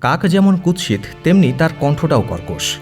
কাক যেমন কুৎসিত, তেমনি তার কণ্ঠটাও কর্কশ।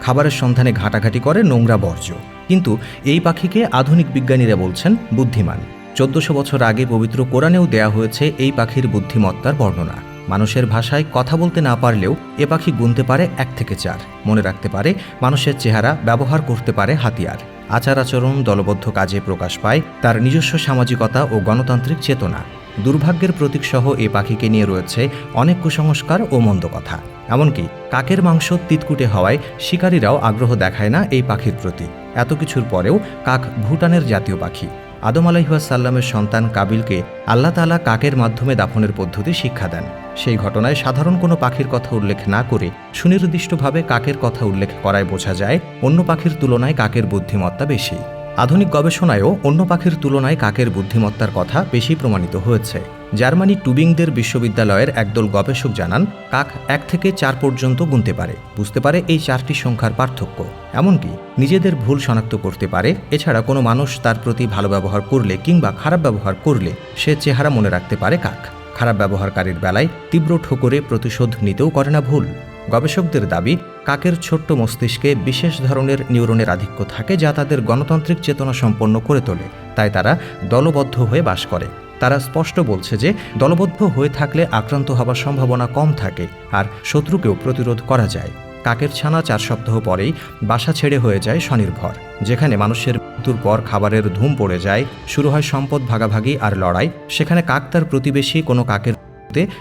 খাবারের সন্ধানে ঘাটাঘাটি করে নোংরা বর্জ্য। কিন্তু এই পাখিকে আধুনিক বিজ্ঞানীরা বলছেন বুদ্ধিমান। চোদ্দশো বছর আগে পবিত্র কোরআনেও দেয়া হয়েছে এই পাখির বুদ্ধিমত্তার বর্ণনা। মানুষের ভাষায় কথা বলতে না পারলেও এ পাখি গুনতে পারে এক থেকে চার। মনে রাখতে পারে মানুষের চেহারা ব্যবহার করতে পারে হাতিয়ার। আচার আচরণ, দলবদ্ধ কাজে প্রকাশ পায়, তার নিজস্ব সামাজিকতা ও গণতান্ত্রিক চেতনা। দুর্ভাগ্যের প্রতীকসহ এ পাখিকে নিয়ে রয়েছে অনেক কুসংস্কার ও মন্দ কথা। এমনকি কাকের মাংস তিতকুটে হওয়ায় শিকারীরাও আগ্রহ দেখায় না এই পাখির প্রতি। এত কিছুর পরেও কাক ভুটানের জাতীয় পাখি। আদম আলাইহাসাল্লামের সন্তান কাবিলকে আল্লাহ তালা কাকের মাধ্যমে দাফনের পদ্ধতি শিক্ষা দেন। সেই ঘটনায় সাধারণ কোনো পাখির কথা উল্লেখ না করে সুনির্দিষ্টভাবে কাকের কথা উল্লেখ করায় বোঝা যায়, অন্য পাখির তুলনায় কাকের বুদ্ধিমত্তা বেশি। আধুনিক গবেষণায়ও অন্য পাখির তুলনায় কাকের বুদ্ধিমত্তার কথা বেশি প্রমাণিত হয়েছে। জার্মানি টুবিংদের বিশ্ববিদ্যালয়ের একদল গবেষক জানান, কাক এক থেকে চার পর্যন্ত গুনতে পারে। বুঝতে পারে এই চারটি সংখ্যার পার্থক্য। এমনকি নিজেদের ভুল শনাক্ত করতে পারে। এছাড়া কোনো মানুষ তার প্রতি ভালো ব্যবহার করলে কিংবা খারাপ ব্যবহার করলে সে চেহারা মনে রাখতে পারে কাক। খারাপ ব্যবহারকারীর বেলায় তীব্র ঠোকরে প্রতিশোধ নিতেও করে না ভুল। গবেষকদের দাবি, কাকের ছোট্ট মস্তিষ্কে বিশেষ ধরনের নিউরনের আধিক্য থাকে যা তাদের গণতান্ত্রিক চেতনা সম্পন্ন করে তোলে। তাই তারা দলবদ্ধ হয়ে বাস করে। তারা স্পষ্ট বলছে যে, দলবদ্ধ হয়ে থাকলে আক্রান্ত হবার সম্ভাবনা কম থাকে আর শত্রুকেও প্রতিরোধ করা যায়। কাকের ছানা চার সপ্তাহ পরেই বাসা ছেড়ে হয়ে যায় স্বনির্ভর, যেখানে মানুষের মৃত্যুর পর খাবারের ধুম পড়ে যায়, শুরু হয় সম্পদ ভাগাভাগি আর লড়াই, সেখানে কাক তার প্রতিবেশী কোনো কাকের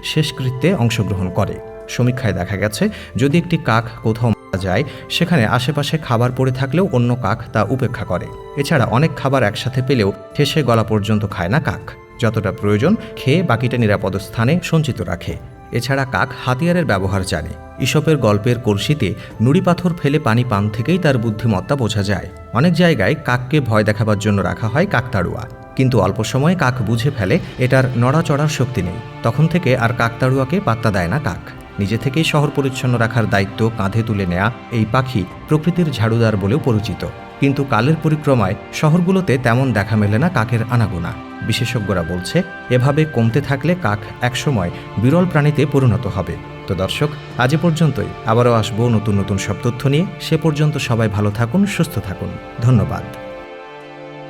শেষকৃত্যে অংশগ্রহণ করে। সমীক্ষায় দেখা গেছে, যদি একটি কাক কোথাও মারা যায়, সেখানে আশেপাশে খাবার পড়ে থাকলেও অন্য কাক তা উপেক্ষা করে। এছাড়া অনেক খাবার একসাথে পেলেও ঠেসে গলা পর্যন্ত খায় না কাক। যতটা প্রয়োজন, খেয়ে বাকিটা নিরাপদ স্থানে সঞ্চিত রাখে। এছাড়া কাক হাতিয়ারের ব্যবহার জানে। ইসপের গল্পের কলসিতে নুড়ি পাথর ফেলে পানি পান থেকেই তার বুদ্ধিমত্তা বোঝা যায়। অনেক জায়গায় কাককে ভয় দেখাবার জন্য রাখা হয় কাকতাড়ুয়া কিন্তু অল্প সময়ে কাক বুঝে ফেলে, এটার নড়াচড়ার শক্তি নেই। তখন থেকে আর কাকতাড়ুয়াকে পাত্তা দেয় না কাক। নিজে থেকেই শহর পরিচ্ছন্ন রাখার দায়িত্ব কাঁধে তুলে নেয়া এই পাখি প্রকৃতির ঝাড়ুদার বলেও পরিচিত। কিন্তু কালের পরিক্রমায় শহরগুলোতে তেমন দেখা মেলে না কাকের আনাগোনা। বিশেষজ্ঞরা বলছে, এভাবে কমতে থাকলে কাক একসময় বিরল প্রাণীতে পরিণত হবে। তো দর্শক, আজ পর্যন্তই। আবারও আসব নতুন নতুন সব তথ্য নিয়ে। সে পর্যন্ত সবাই ভালো থাকুন, সুস্থ থাকুন। ধন্যবাদ।